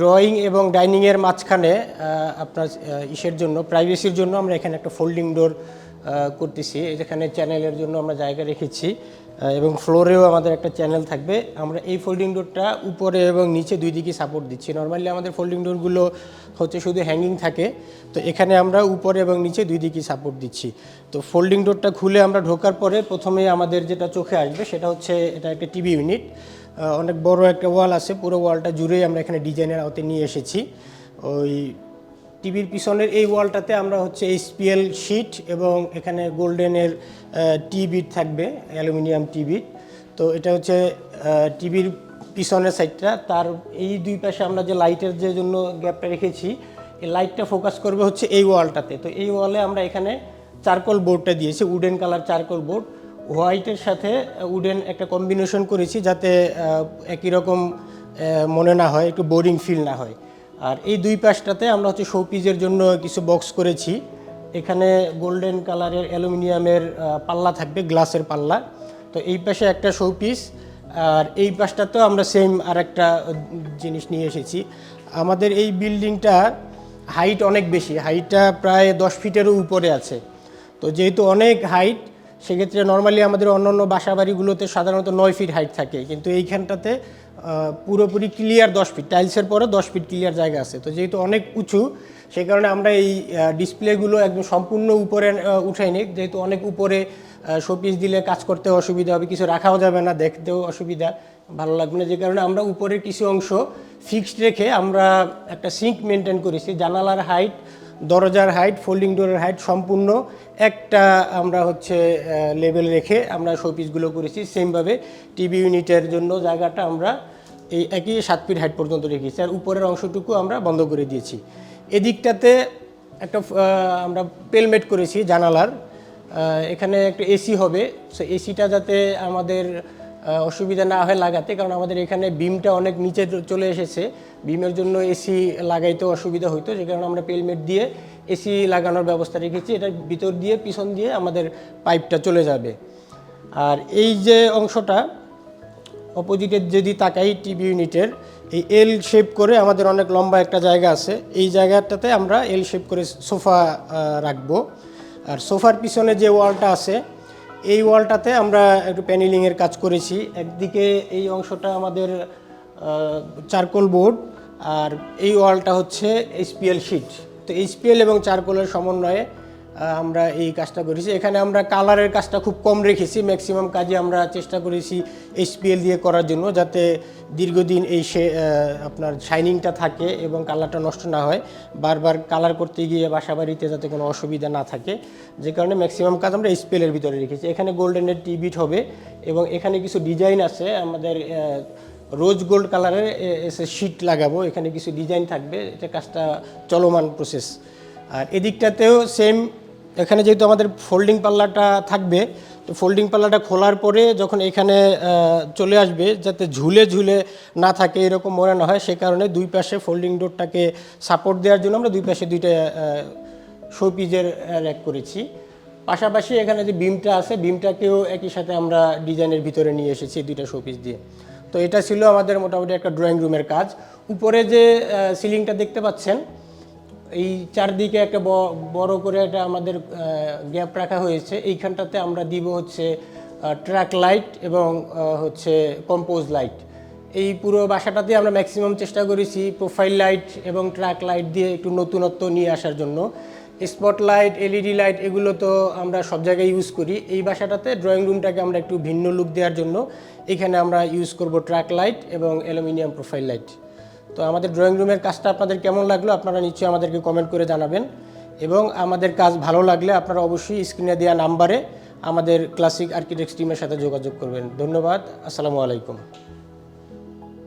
Drawing এবং ডাইনিংয়ের মাঝখানে আপনার ইসের জন্য প্রাইভেসির জন্য আমরা এখানে একটা ফোল্ডিং ডোর করতেছি। যেখানে চ্যানেলের জন্য আমরা জায়গা রেখেছি এবং ফ্লোরেও আমাদের একটা চ্যানেল থাকবে। আমরা এই ফোল্ডিং ডোরটা উপরে এবং নিচে দুই দিকে সাপোর্ট দিচ্ছি। নর্মালি আমাদের ফোল্ডিং ডোরগুলো হচ্ছে শুধু হ্যাঙ্গিং থাকে। তো এখানে আমরা উপরে এবং নিচে দুই দিকে সাপোর্ট দিচ্ছি। তো ফোল্ডিং ডোরটা খুলে আমরা ঢোকার পরে প্রথমে আমাদের যেটা চোখে আসবে সেটা হচ্ছে, এটা একটা টিভি ইউনিট অনেক বড় একটা ওয়াল আছে, পুরো ওয়ালটা জুড়েই আমরা এখানে ডিজাইনের আওতে নিয়ে এসেছি। ওই টিভির পিছনের এই ওয়ালটাতে আমরা হচ্ছে এইচপিএল শিট এবং এখানে গোল্ডেনের টি বিট থাকবে, অ্যালুমিনিয়াম টি বিট তো এটা হচ্ছে টিভির পিছনের সাইডটা। তার এই দুই পাশে আমরা যে লাইটের যে জন্য গ্যাপটা রেখেছি, এই লাইটটা ফোকাস করবে হচ্ছে এই ওয়ালটাতে। তো এই ওয়ালে আমরা এখানে চারকোল বোর্ডটা দিয়েছি, উডেন কালার চারকোল বোর্ড। হোয়াইটের সাথে উডেন একটা কম্বিনেশন করেছি যাতে একই রকম মনে না হয়, একটু বোরিং ফিল না হয়। আর এই দুই পাশটাতে আমরা হচ্ছে শোপিজের জন্য কিছু বক্স করেছি। এখানে গোল্ডেন কালারের অ্যালুমিনিয়ামের পাল্লা থাকবে গ্লাসের পাল্লা। তো এই পাশে একটা শোপিস আর এই পাশটাতেও আমরা সেম আর একটা জিনিস নিয়ে এসেছি। আমাদের এই বিল্ডিংটা হাইট অনেক বেশি হাইটটা প্রায় দশ ফিটেরও উপরে আছে। তো যেহেতু অনেক হাইট সেক্ষেত্রে নর্মালি আমাদের অন্য বাসা বাড়িগুলোতে সাধারণত নয় ফিট হাইট থাকে। কিন্তু এইখানটাতে পুরোপুরি ক্লিয়ার দশ ফিট টাইলসের পরে দশ ফিট ক্লিয়ার জায়গা আছে। তো যেহেতু অনেক উঁচু, সেই কারণে আমরা এই ডিসপ্লেগুলো একদম সম্পূর্ণ উপরে উঠাই নিই। যেহেতু অনেক উপরে শোপিস দিলে কাজ করতে অসুবিধা হবে, কিছু রাখাও যাবে না, দেখতেও অসুবিধা, ভালো লাগবে না। যে কারণে আমরা উপরের কিছু অংশ ফিক্সড রেখে আমরা একটা সিঙ্ক মেনটেন করেছি। জানালার হাইট দরজার হাইট ফোল্ডিং ডোরের হাইট সম্পূর্ণ। একটা আমরা হচ্ছে লেভেল রেখে আমরা শোপিসগুলো করেছি। সেমভাবে টিভি ইউনিটের জন্য জায়গাটা আমরা এই একই সাত ফিট হাইট পর্যন্ত রেখেছি। আর উপরের অংশটুকু আমরা বন্ধ করে দিয়েছি। এদিকটাতে একটা আমরা পেলমেট করেছি জানালার। এখানে একটা এসি হবে। সো এসিটা যাতে আমাদের অসুবিধা না হয় লাগাতে, কারণ আমাদের এখানে বিমটা অনেক নিচে চলে এসেছে। বিমের জন্য এসি লাগাইতে অসুবিধা হইতো, যে কারণে আমরা পেলমেট দিয়ে এসি লাগানোর ব্যবস্থা রেখেছি। এটার ভিতর দিয়ে, পিছন দিয়ে আমাদের পাইপটা চলে যাবে। আর এই যে অংশটা অপোজিটের যদি তাকাই টিভি ইউনিটের এই এল শেপ করে আমাদের অনেক লম্বা একটা জায়গা আছে। এই জায়গাটাতে আমরা এল শেপ করে সোফা রাখব। আর সোফার পিছনে যে ওয়ালটা আছে এই ওয়ালটাতে আমরা একটু প্যানেলিংয়ের কাজ করেছি। একদিকে এই অংশটা আমাদের চারকোল বোর্ড, আর এই ওয়ালটা হচ্ছে এইচপিএল শিট। তো এইচপিএল এবং চারকোলের সমন্বয়ে আমরা এই কাজটা করেছি। এখানে আমরা কালারের কাজটা খুব কম রেখেছি। ম্যাক্সিমাম কাজে আমরা চেষ্টা করেছি এইচপিএল দিয়ে করার জন্য, যাতে দীর্ঘদিন এই আপনার শাইনিংটা থাকে এবং কালারটা নষ্ট না হয়। বারবার কালার করতে গিয়ে বাসা বাড়িতে যাতে কোনো অসুবিধা না থাকে। যে কারণে ম্যাক্সিমাম কাজ আমরা এইচপিএলের ভিতরে রেখেছি। এখানে গোল্ডেনের টিবিট হবে এবং এখানে কিছু ডিজাইন আছে। আমাদের রোজ গোল্ড কালারের এসে শিট লাগাবো। এখানে কিছু ডিজাইন থাকবে। এটা কাজটা চলমান প্রসেস আর এদিকটাতেও সেম এখানে যেহেতু আমাদের ফোল্ডিং পাল্লাটা থাকবে, তো ফোল্ডিং পাল্লাটা খোলার পরে যখন এখানে চলে আসবে, যাতে ঝুলে ঝুলে না থাকে, এরকম মনে না হয়, সে কারণে দুই পাশে ফোল্ডিং ডোরটাকে সাপোর্ট দেওয়ার জন্য আমরা দুই পাশে দুইটা শোপিজের র্যাক করেছি। পাশাপাশি এখানে যে বিমটা আছে বিমটাকেও একই সাথে আমরা ডিজাইনের ভিতরে নিয়ে এসেছি দুইটা শোপিস দিয়ে। তো এটা ছিল আমাদের মোটামুটি একটা ড্রয়িং রুমের কাজ। উপরে যে সিলিংটা দেখতে পাচ্ছেন এই চারদিকে একটা বড় করে একটা আমাদের গ্যাপ রাখা হয়েছে। এইখানটাতে আমরা দিব হচ্ছে ট্র্যাক লাইট এবং হচ্ছে কম্পোজ লাইট এই পুরো বাসাটাতে আমরা ম্যাক্সিমাম চেষ্টা করেছি প্রোফাইল লাইট এবং ট্র্যাক লাইট দিয়ে একটু নতুনত্ব নিয়ে আসার জন্য। স্পট লাইট এলইডি লাইট এগুলো তো আমরা সব জায়গায় ইউজ করি। এই বাসাটাতে ড্রয়িং রুমটাকে আমরা একটু ভিন্ন লুক দেওয়ার জন্য এখানে আমরা ইউজ করব ট্র্যাক লাইট এবং অ্যালুমিনিয়াম প্রোফাইল লাইট তো আমাদের ড্রয়িং রুমের কাজটা আপনাদের কেমন লাগল আপনারা নিশ্চয়ই আমাদেরকে কমেন্ট করে জানাবেন। এবং আমাদের কাজ ভালো লাগলে আপনারা অবশ্যই স্ক্রিনে দেওয়া নাম্বারে আমাদের ক্লাসিক আর্কিটেক্ট টিমের সাথে যোগাযোগ করবেন। ধন্যবাদ, আসসালামু আলাইকুম।